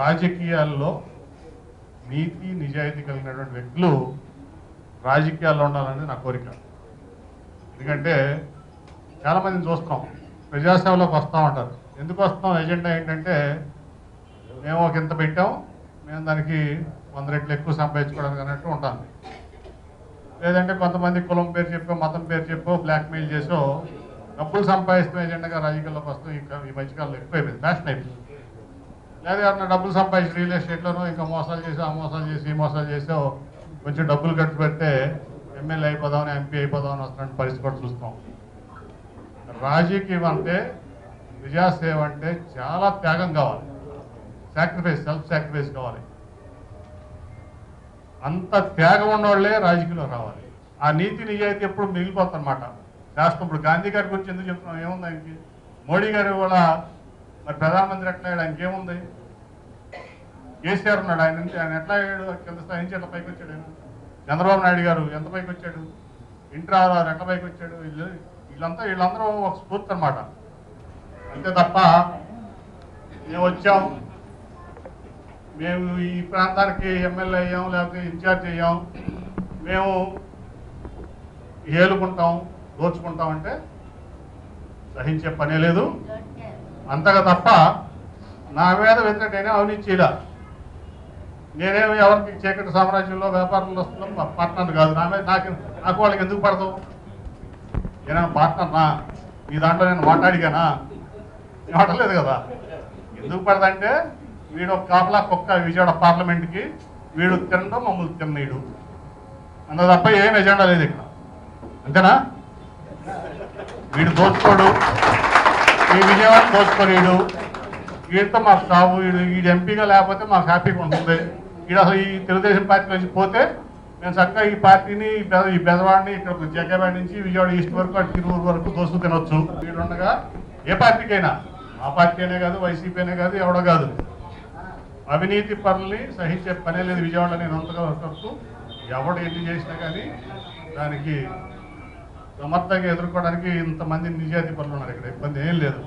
రాజకీయాల్లో నీతి నిజాయితీ కలిగినటువంటి వ్యక్తులు రాజకీయాల్లో ఉండాలనేది నా కోరిక. ఎందుకంటే చాలామందిని చూస్తాం. ప్రజాసేవలోకి వస్తూ ఉంటారు. ఎందుకు వస్తాం? ఎజెండా ఏంటంటే మేము ఒక ఇంత పెట్టాం మేము దానికి వంద రెట్లు ఎక్కువ సంపాదించుకోవడానికి అన్నట్టు ఉంటాను లేదంటే కొంతమంది కులం పేరు చెప్పో మతం పేరు చెప్పో బ్లాక్మెయిల్ చేసో డబ్బులు సంపాదిస్తాం ఎజెండాగా రాజకీయాల్లోకి వస్తాం ఇంకా ఈ మధ్యకాలంలో ఎక్కువైపోయింది ఫ్యాషన్ అయిపోయింది. లేదా ఎవరన్నా డబ్బులు సంపాదించి రియల్ ఎస్టేట్లోనూ ఇంకా మోసాలు చేసి ఆ మోసాలు చేసి ఈ మోసాలు చేసో కొంచెం డబ్బులు ఖర్చు పెడితే ఎమ్మెల్యే అయిపోదామని ఎంపీ అయిపోదామని వస్తున్న పరిస్థితి కూడా చూస్తాం రాజకీయం అంటే ప్రజాసేవ అంటే చాలా త్యాగం కావాలి. సాక్రిఫైస్ సెల్ఫ్ సాక్రిఫైస్ కావాలి. అంత త్యాగం ఉన్నవాళ్ళే రాజకీయంలో రావాలి. ఆ నీతి నిజాయితీ ఎప్పుడు మిగిలిపోతుంది అనమాట ఇప్పుడు గాంధీ గారి గురించి ఎందుకు చెప్తున్నాం? ఏముంది ఆయనకి? మోడీ గారు కూడా మరి ప్రధానమంత్రి ఎట్లా అయ్యాడు? ఆయనకి ఏముంది? కేసీఆర్ ఉన్నాడు. ఆయన నుంచి ఆయన ఎట్లా అయ్యాడు? కింద స్థాయి నుంచి ఎట్లా పైకి వచ్చాడు? ఆయన చంద్రబాబు నాయుడు గారు ఎంత పైకి వచ్చాడు? ఇంటర్ ఎట్లా పైకి వచ్చాడు? వీళ్ళు వీళ్ళంతా వీళ్ళందరూ ఒక స్ఫూర్తి అనమాట అంతే తప్ప మేము వచ్చాం. మేము ఈ ప్రాంతానికి ఎమ్మెల్యే అయ్యాం లేకపోతే ఇన్ఛార్జ్ అయ్యాం. మేము ఏలుకుంటాం దోచుకుంటాం అంటే సహించే పనే లేదు. అంతగా తప్ప నా మీద వ్యతిరేకైనా అవినీతి నేనేమి ఎవరికి చీకటి సామ్రాజ్యంలో వ్యాపారంలో వస్తున్నాం పార్ట్నర్ కాదు. నా మీద నాకు నాకు వాళ్ళకి ఎందుకు పడతావు? ఏమైనా పార్ట్నర్నా మీ దాంట్లో నేను మాట్లాడిగానా? మాట్లాడలేదు కదా. ఎందుకు పడదంటే వీడు ఒక కాపలా కుక్క విజయవాడ పార్లమెంట్కి వీడు తినడం మమ్మల్ని తిన్నీడు అంత తప్ప ఏం ఎజెండా లేదు ఇక్కడ. అంతేనా? వీడు దోచుకోడు. ఈ విజయవాడ దోచుకోలేడు వీడితో మాకు సాగు వీడు వీడు ఎంపీగా లేకపోతే మాకు హ్యాపీగా ఉంటుంది. వీడు అసలు ఈ తెలుగుదేశం పార్టీ నుంచి పోతే మేము చక్కగా ఈ పార్టీని ఈ బెదవాడిని ఇక్కడ జగ్గబాడి నుంచి విజయవాడ ఈస్ట్ వరకు అటు తిరువురు వరకు దోసుకు తినొచ్చు. వీడు ఉండగా ఏ పార్టీకైనా ఆ పార్టీ అనే కాదు వైసీపీ అనే కాదు ఎవడో కాదు. అవినీతి పనుల్ని సహించే పనే లేదు విజయవాడ నేను అంతగా వస్తూ ఎవడు ఎన్ని చేసినా కానీ దానికి సమర్థంగా ఎదుర్కోవడానికి ఇంతమంది నిజాయితీ ఉన్నారు ఇక్కడ. ఇబ్బంది ఏం లేదు.